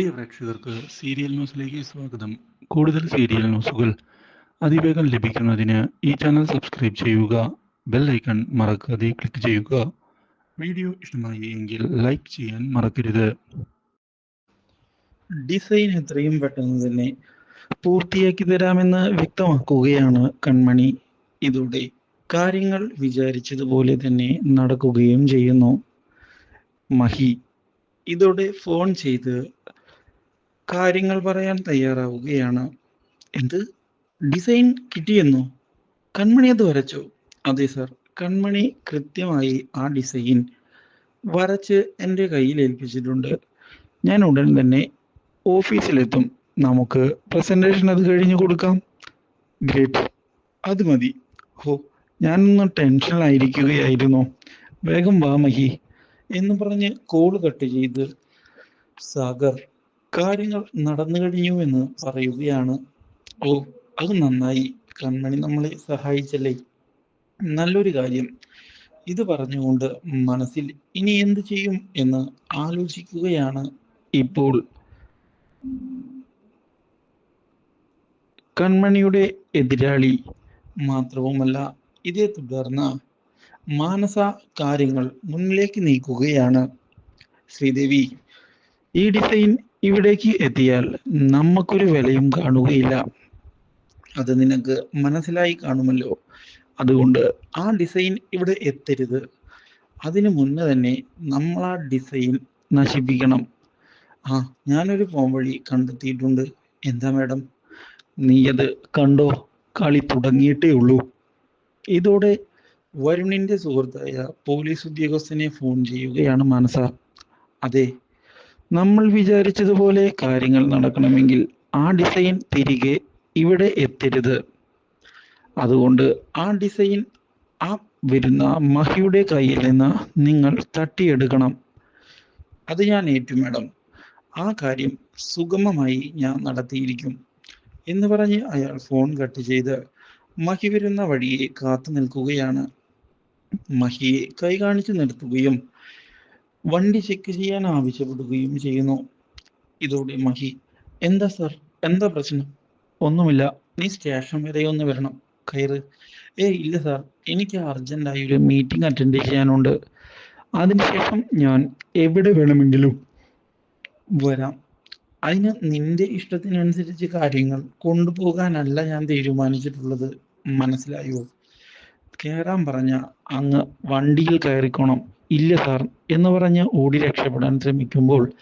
പ്രിയ പ്രേക്ഷകർക്ക് സീരിയൽ ന്യൂസിലേക്ക് സ്വാഗതം. കൂടുതൽ സീരിയൽ ന്യൂസുകൾ അതിവേഗം ലഭിക്കുന്നതിന് ഈ ചാനൽ സബ്സ്ക്രൈബ് ചെയ്യുക ബെൽ ഐക്കൺ മറക്കാതെ ക്ലിക്ക് ചെയ്യുക. വീഡിയോ ഇഷ്ടമായി എങ്കിൽ ലൈക്ക് ചെയ്യാൻ മറക്കരുത്. ഡിസൈൻ എത്രയും പെട്ടെന്ന് തന്നെ പൂർത്തിയാക്കി തരാമെന്ന് വ്യക്തമാക്കുകയാണ് കൺമണി. ഇതോടെ കാര്യങ്ങൾ വിചാരിച്ചതുപോലെ തന്നെ നടക്കുകയും ചെയ്യുന്നു. മഹി ഇതോടെ ഫോൺ ചെയ്ത് കാര്യങ്ങൾ പറയാൻ തയ്യാറാവുകയാണ്. എന്ത്? ഡിസൈൻ കിട്ടിയെന്നോ? കൺമണി അത് വരച്ചു? അതെ സർ കൺമണി കൃത്യമായി ആ ഡിസൈൻ വരച്ച് എന്റെ കയ്യിൽ ഏൽപ്പിച്ചിട്ടുണ്ട്. ഞാൻ ഉടൻ തന്നെ ഓഫീസിലെത്തും നമുക്ക് പ്രസന്റേഷൻ അത് കഴിഞ്ഞ് കൊടുക്കാം. ഗ്രേറ്റ് അത് മതി. ഹോ ഞാനൊന്ന് ടെൻഷനിലായിരിക്കുകയായിരുന്നു വേഗം വാ മഹി. എന്ന് പറഞ്ഞ് കോൾ കട്ട് ചെയ്ത് സാഗർ കാര്യങ്ങൾ നടന്നു കഴിഞ്ഞു എന്ന് പറയുകയാണ്. ഓ അത് നന്നായി. കൺമണി നമ്മളെ സഹായിച്ചല്ലേ? നല്ലൊരു കാര്യം. ഇത് പറഞ്ഞുകൊണ്ട് മനസ്സിൽ ഇനി എന്ത് ചെയ്യും എന്ന് ആലോചിക്കുകയാണ് ഇപ്പോൾ. കൺമണിയുടെ എതിരാളി മാത്രവുമല്ല ഇതേ തുടർന്ന് മാനസ കാര്യങ്ങൾ മുന്നിലേക്ക് നീക്കുകയാണ്. ശ്രീദേവി ഈ ഡിസൈൻ ഇവിടേക്ക് എത്തിയാൽ നമുക്കൊരു വിലയും കാണുകയില്ല. അത് നിനക്ക് മനസ്സിലായി കാണുമല്ലോ. അതുകൊണ്ട് ആ ഡിസൈൻ ഇവിടെ എത്തരുത്. അതിനു മുന്നേ തന്നെ നമ്മൾ ആ ഡിസൈൻ നശിപ്പിക്കണം. ആ ഞാനൊരു പോംവഴി കണ്ടെത്തിയിട്ടുണ്ട്. എന്താ മാഡം? നീ അത് കണ്ടോ? കളി തുടങ്ങിയിട്ടേ ഉള്ളൂ. ഇതോടെ വരുണിന്റെ സുഹൃത്തായ പോലീസ് ഉദ്യോഗസ്ഥനെ ഫോൺ ചെയ്യുകയാണ് മനസ. അതെ നമ്മൾ വിചാരിച്ചതുപോലെ കാര്യങ്ങൾ നടക്കണമെങ്കിൽ ആ ഡിസൈൻ തിരികെ ഇവിടെ എത്തരുത്. അതുകൊണ്ട് ആ ഡിസൈൻ ആ വരുന്ന മഹിയുടെ കയ്യിൽ നിന്ന് നിങ്ങൾ തട്ടിയെടുക്കണം. അത് ഞാൻ ഏറ്റു മാഡം. ആ കാര്യം സുഗമമായി ഞാൻ നടത്തിയിരിക്കും എന്ന് പറഞ്ഞ് അയാൾ ഫോൺ കട്ട് ചെയ്ത് മഹി വരുന്ന വഴിയെ കാത്തു നിൽക്കുകയാണ്. മഹിയെ കൈ കാണിച്ചു നിർത്തുകയും വണ്ടി ചെക്ക് ചെയ്യാൻ ആവശ്യപ്പെടുകയും ചെയ്യുന്നു. ഇതോടെ മഹി എന്താ സർ എന്താ പ്രശ്നം? ഒന്നുമില്ല. നീ സ്റ്റേഷൻ വരെ ഒന്ന് വരണം. കയറ്. ഏ ഇല്ല സാർ എനിക്ക് അർജന്റായി ഒരു മീറ്റിംഗ് അറ്റൻഡ് ചെയ്യാനുണ്ട്. അതിനുശേഷം ഞാൻ എവിടെ വേണമെങ്കിലും വരാം. അതിന് നിന്റെ ഇഷ്ടത്തിനനുസരിച്ച് കാര്യങ്ങൾ കൊണ്ടുപോകാനല്ല ഞാൻ തീരുമാനിച്ചിട്ടുള്ളത്. മനസ്സിലായോ? കയറാൻ പറഞ്ഞ അങ്ങ് വണ്ടിയിൽ കയറിക്കോണം. ഇല്ല സാർ എന്ന് പറഞ്ഞ് ഓടി രക്ഷപ്പെടാൻ ശ്രമിക്കുമ്പോൾ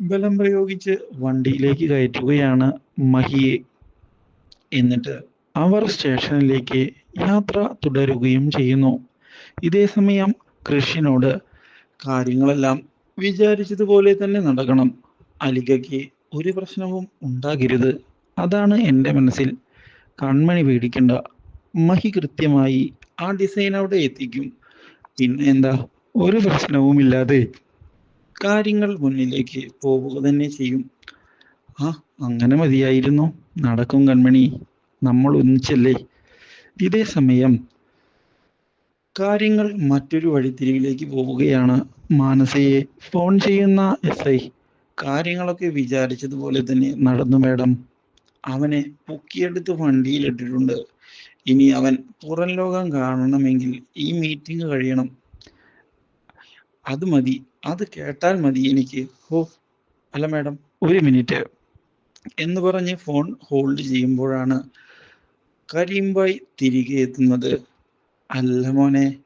ബലം പ്രയോഗിച്ച് വണ്ടിയിലേക്ക് കയറ്റുകയാണ് മഹിയെ. എന്നിട്ട് അവർ സ്റ്റേഷനിലേക്ക് യാത്ര തുടരുകയും ചെയ്യുന്നു. ഇതേ സമയം കാര്യങ്ങളെല്ലാം വിചാരിച്ചതുപോലെ തന്നെ നടക്കണം. അലികയ്ക്ക് ഒരു പ്രശ്നവും ഉണ്ടാകരുത്. അതാണ് എന്റെ മനസ്സിൽ കൺമണി പേടിക്കണ്ട. മഹി കൃത്യമായി ആ ഡിസൈൻ അവിടെ എത്തിക്കും. പിന്നെ എന്താ? ഒരു പ്രശ്നവുമില്ലാതെ കാര്യങ്ങൾ മുന്നിലേക്ക് പോവുക തന്നെ ചെയ്യും. ആ അങ്ങനെ മതിയായിരുന്നു. നടക്കും കൺമണി. നമ്മൾ ഒന്നിച്ചല്ലേ? ഇതേ സമയം കാര്യങ്ങൾ മറ്റൊരു വഴിത്തിരിവിലേക്ക് പോവുകയാണ്. മാനസയെ ഫോൺ ചെയ്യുന്ന എസ് ഐ കാര്യങ്ങളൊക്കെ വിചാരിച്ചതുപോലെ തന്നെ നടന്നു മേഡം. അവനെ പൊക്കിയെടുത്ത് വണ്ടിയിലിട്ടിട്ടുണ്ട്. ഇനി അവൻ പുറം ലോകം കാണണമെങ്കിൽ ഈ മീറ്റിംഗ് കഴിയണം. അത് മതി. അത് കേട്ടാൽ മതി എനിക്ക്. ഓ അല്ല മാഡം ഒരു മിനിറ്റ്. എന്ന് പറഞ്ഞ് ഫോൺ ഹോൾഡ് ചെയ്യുമ്പോഴാണ് കരീംബായ് തിരികെ എത്തുന്നത്. അല്ല മോനെ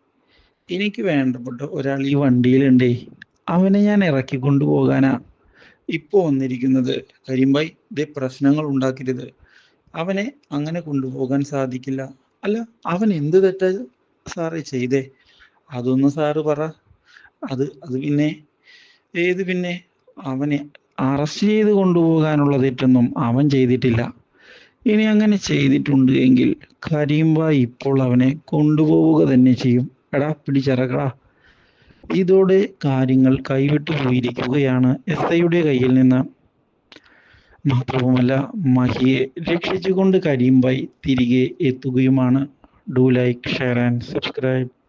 എനിക്ക് വേണ്ടപ്പെട്ട ഒരാൾ ഈ വണ്ടിയിലുണ്ടേ. അവനെ ഞാൻ ഇറക്കി കൊണ്ടുപോകാനാ. ഇപ്പോൾ വന്നിരിക്കുന്നത്. കരീംബായ് ഇതേ പ്രശ്നങ്ങൾ ഉണ്ടാക്കരുത്. അവനെ അങ്ങനെ കൊണ്ടുപോകാൻ സാധിക്കില്ല. അല്ല അവൻ എന്ത് തെറ്റാ സാറേ ചെയ്തേ? അതൊന്ന് സാറ് പറ. അത് അത് പിന്നെ ഏത് പിന്നെ അവനെ അറസ്റ്റ് ചെയ്ത് കൊണ്ടുപോകാനുള്ള തെറ്റൊന്നും അവൻ ചെയ്തിട്ടില്ല. ഇനി അങ്ങനെ ചെയ്തിട്ടുണ്ട് എങ്കിൽ കരീംബ ഇപ്പോൾ അവനെ കൊണ്ടുപോവുക തന്നെ ചെയ്യും. എടാ പിടിച്ചിറക്കടാ. ഇതോടെ കാര്യങ്ങൾ കൈവിട്ടു പോയിരിക്കുകയാണ് എസ് ഐയുടെ കയ്യിൽ നിന്ന്. മാത്രവുമല്ല മഹിയെ രക്ഷിച്ചുകൊണ്ട് കരീംബായി തിരികെ എത്തുകയുമാണ്. Do like share and subscribe.